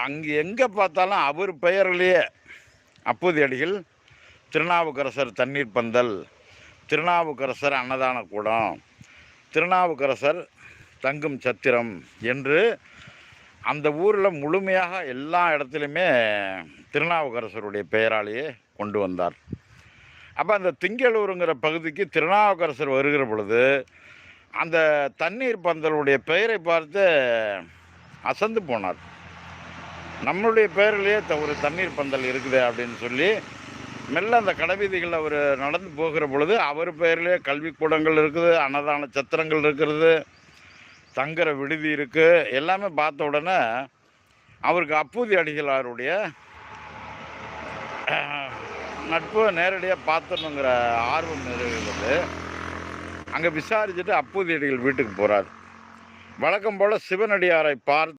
அங்கே எங்கே பார்த்தாலும் அவர் பெயர்லேயே அப்போதையடிகள் திருநாவுக்கரசர் தண்ணீர் பந்தல் திருநாவுக்கரசர் அன்னதான கூடம் திருநாவுக்கரசர் தங்கும் சத்திரம் என்று அந்த ஊரில் முழுமையாக எல்லா இடத்துலையுமே திருநாவுக்கரசருடைய பெயராலேயே கொண்டு வந்தார். அப்போ அந்த திங்களூருங்கிற பகுதிக்கு திருநாவுக்கரசர் வருகிற பொழுது அந்த தண்ணீர் பந்தலுடைய பெயரை பார்த்து அசந்து போனார். நம்மளுடைய பெயர்லேயே த- ஒரு தண்ணீர் பந்தல் இருக்குது அப்படின்னு சொல்லி மெல்ல அந்த கடைவீதிகளில் அவர் நடந்து போகிற பொழுது அவர் பெயரிலே கல்விக்கூடங்கள் இருக்குது அன்னதான சத்திரங்கள் இருக்கிறது தங்குற விடுதி இருக்குது எல்லாமே பார்த்த உடனே அவருக்கு அப்பூதி அடிகளாருடைய நட்பு நேரடியாக பார்த்தணுங்கிற ஆர்வம் நிறைவேறது அங்கே விசாரிச்சுட்டு அப்பூதி அடிகள் வீட்டுக்கு போகிறார் வழக்கம் போல சிவனடியாரை பார்த்து